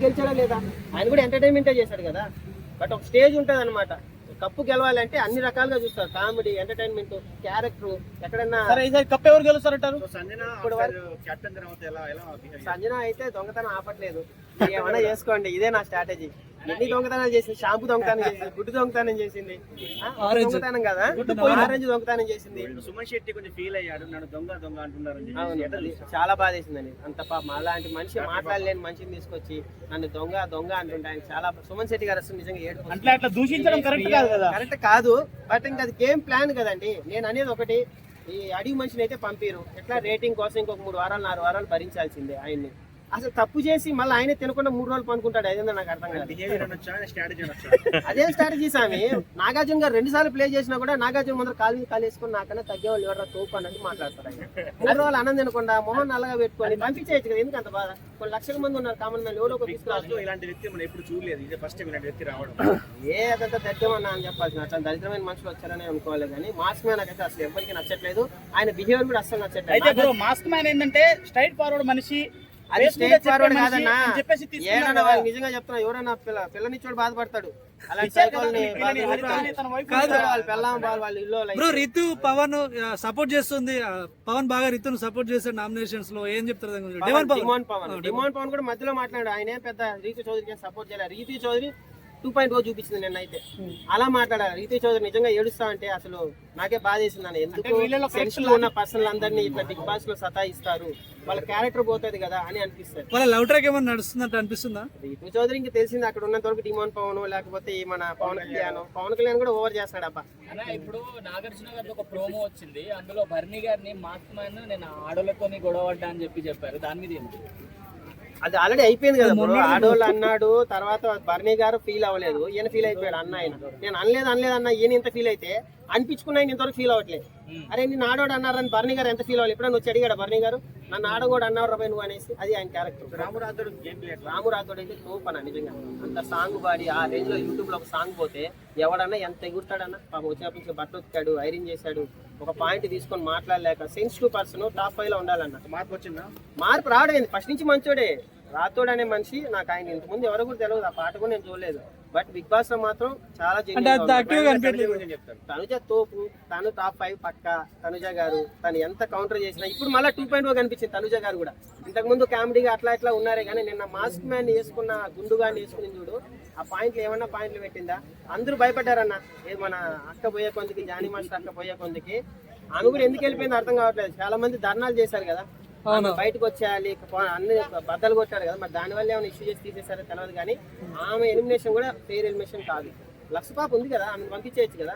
Cup గెలిచాడా లేదా? ఆయన కూడా ఎంటర్టైన్మెంటే చేశాడు కదా. బట్ ఒక స్టేజ్ ఉంటుంది అనమాట కప్పు గెలవాలంటే అన్ని రకాలుగా చూస్తారు. కామెడీ ఎంటర్టైన్మెంట్ క్యారెక్టర్ ఎక్కడన్నా సరే ఈసారి కప్ ఎవరు గెలుస్తారంటారు? సంజన ఇప్పుడు కెప్టెన్ తర్వాత ఎలా ఎలా behave సంజన అయితే దొంగతనం ఆపట్లేదు. మీరు ఏమైనా చేసుకోండి. ఇదే నా స్ట్రాటజీ ఎన్ని దొంగతనాలు చేసింది షాంపూ దొంగతనం చేసింది గుడ్డు దొంగతనం చేసింది. ఆ, దొంగతనం కదా? ఆరెంజ్ దొంగతనం చేసింది? సుమన్ శెట్టి కొంచెం ఫీల్ అయ్యాడు నన్ను దొంగ దొంగ చూస్తారు? చాలా బాధ వేసిందండి. అంత పాపం అలాంటి మనిషి మాట్లాడలేని మనిషిని తీసుకొచ్చి నన్ను దొంగ దొంగ అంటుంటే ఆయన చాలా సుమన్ శెట్టి గారు అసలు నిజంగా ఏడుపు అట్లా అట్లా దూషించడం కరెక్ట్ కాదు కదా? కరెక్ట్ కాదు. బట్ ఇంకా అది గేమ్ ప్లాన్ కదండి. నేను అనేది ఒకటి ఈ అడిగి మనిషిని అయితే పంపిరు. ఎట్లా రేటింగ్ కోసం ఇంకొక మూడు వారాలు నాలుగు వారాలు భరించాల్సిందే ఆయన్ని. అసలు తప్పు చేసి మళ్ళీ ఆయనే తినకుండా మూడు రోజులు పనుకుంటాడు అదేందో నాకు అర్థం కాదు. అదే స్ట్రాటజీ స్వామి. నాగార్జున గారు రెండు సార్లు ప్లే చేసినా కూడా నాగార్జున ముందర కాలు మీద కాలు వేసుకొని నాకన్నా తగ్గేవాళ్ళు ఎవరా తోపు అన్నట్టు మాట్లాడతారు మూడు రోజులు అన్నం తినకుండా మొహం నల్లగా పెట్టుకొని పంపించేయచ్చు కదా ఎందుకు అంత బాధ? కొన్ని లక్షల మంది ఉన్నారు కామన్ మ్యాన్ ఎవరో తీసుకురావచ్చు ఇలాంటి వ్యక్తి మనం ఎప్పుడు చూడలేదు. ఇదే ఫస్ట్ ఇలాంటి వ్యక్తి రావడం. ఏ అదంతా దరిద్రమన్నా అని చెప్పాల్సిన అట్లా దరిద్రమైన మనుషులు వచ్చారని అనుకోవాలి కానీ మాస్క్ మ్యాన్ నాకైతే అసలు ఎవరికి నచ్చట్లేదు. ఆయన బిహేవియర్ కూడా అసలు అయితే నచ్చట్లేదు మాస్క్ మ్యాన్ ఏంటంటే స్ట్రైట్ ఫార్వర్డ్ మనిషి అది స్టేట్ ఫార్వర్డ్ కాదన్నా. వాళ్ళు నిజంగా చెప్తున్నా ఎవరైనా పిల్ల పిల్లనిచ్చోడు బాధపడతాడు. బ్రో రితు పవన్ సపోర్ట్ చేస్తుంది. పవన్ బాగా రితును సపోర్ట్ చేస్తాడు నామినేషన్స్లో ఏం చెప్తారు డిమాండ్ పవన్. డిమాండ్ పవన్. కూడా మధ్యలో మాట్లాడాడు. ఆయన ఏం పెద్ద రీతు చౌదరికి సపోర్ట్ చేయలేదు. Rithu Chowdary two point O చూపించింది నిన్న అయితే అలా మాట్లాడారు రీతు చౌదరి నిజంగా ఏడుస్తా అంటే అసలు నాకే బాధ వేసింది అన్న ఎందుకు వీళ్ళలో సెక్షన్లో ఉన్న పర్సనల్ అందరినీ ఇట్లా బిగ్ బాస్లో సతాయిస్తారు? వాళ్ళ క్యారెక్టర్ పోతుంది కదా అని అనిపిస్తుంది. వాళ్ళ లవ్ ట్రాక్ ఏమన్నా నడుస్తున్నట్టు అనిపిస్తుందా? రీతు చౌదరి ఇంకా తెలిసింది అక్కడ ఉన్నంత వరకు డిమాండ్ పవన్ లేకపోతే మన పవన్ కళ్యాణ్. పవన్ కళ్యాణ్ కూడా ఓవర్ చేస్తాడు అబ్బా. అన్న ఇప్పుడు నాగార్జున గారి ఒక ప్రోమో వచ్చింది. అందులో భరణి గారిని మాస్క్ మ్యాన్ నేను ఆడోళ్ళతోని గొడవ పడ్డా అని చెప్పి చెప్పారు. దాని మీద ఏంటి అది ఆల్రెడీ అయిపోయింది కదా బ్రో ఆడోళ్ళు అన్నాడు తర్వాత బర్నీ గారు ఫీల్ అవ్వలేదు. ఈయన ఫీల్ అయిపోయాడు అన్న ఆయన. నేను అనలేదు అనలేదు అన్న ఈయన ఇంత ఫీల్ అయితే అనిపించుకున్నా ఆయన ఇంతవరకు ఫీల్ అవ్వట్లేదు. అరే నేను ఆడోడు అన్నారని బర్నీ గారు ఎంత ఫీల్ అవ్వాలి? ఎప్పుడైనా వచ్చి అడిగాడు బర్నీ గారు? నన్ను ఆడగోడు అన్నారు రాబాయ్ నువ్వు అనేసి. అది ఆయన క్యారెక్టర్ రామురాథుడు గేమ్ ప్లే రాము రాథోడ్ అయితే తోపన నిజంగా. అంత సాంగ్ పాడి ఆ రేంజ్లో యూట్యూబ్లో ఒక సాంగ్ పోతే ఎవడన్నా ఎంత ఎగురుతాడన్నా? పాపం వచ్చినప్పటి నుంచి బట్టలు ఉతికాడు ఐరన్ చేశాడు ఒక పాయింట్ తీసుకొని మాట్లాడలేక సెన్సిటివ్ పర్సన్ టాప్ ఫైవ్లో ఉండాలన్న. మార్పు వచ్చిందా? మార్పు రావడం ఫస్ట్ నుంచి మంచోడే. రాతోడు అనే మనిషి నాకు ఆయన ఇంత ముందు ఎవరు కూడా తెలియదు ఆ పాట కూడా నేను చూడలేదు. బట్ బిగ్ బాస్లో మాత్రం చాలా చెప్తారు తనుజ తోపు తను టాప్ ఫైవ్ పక్క తనుజ గారు తను ఎంత కౌంటర్ చేసినా ఇప్పుడు మళ్ళీ టూ పాయింట్ కనిపించింది తనుజ గారు కూడా. ఇంతకు ముందు కామెడీగా అట్లా ఇట్లా ఉన్నారే కానీ నిన్న మాస్క్ మ్యాన్ వేసుకున్న గుండుగా వేసుకుని చూడు ఆ పాయింట్లు ఏమన్నా పాయింట్లు పెట్టిందా? అందరూ భయపడ్డారన్న. ఏ మన అక్క పోయే కొందికి జానీ మాస్టర్ అక్క పోయే కొందికి ఆమె కూడా ఎందుకు వెళ్ళిపోయింది అర్థం కావట్లేదు. చాలా మంది ధర్నాలు చేశారు కదా. బయటకు వచ్చేయాలి అన్ని బద్దలు కొట్టారు కదా. మరి దానివల్ల ఏమైనా ఇష్యూ చేసి తీసేసారో తెలియదు కానీ ఆమె ఎలిమినేషన్ కూడా ఫెయిర్ ఎలిమినేషన్ కాదు. లక్ష పాప ఉంది కదా ఆమెను పంపించేయచ్చు కదా.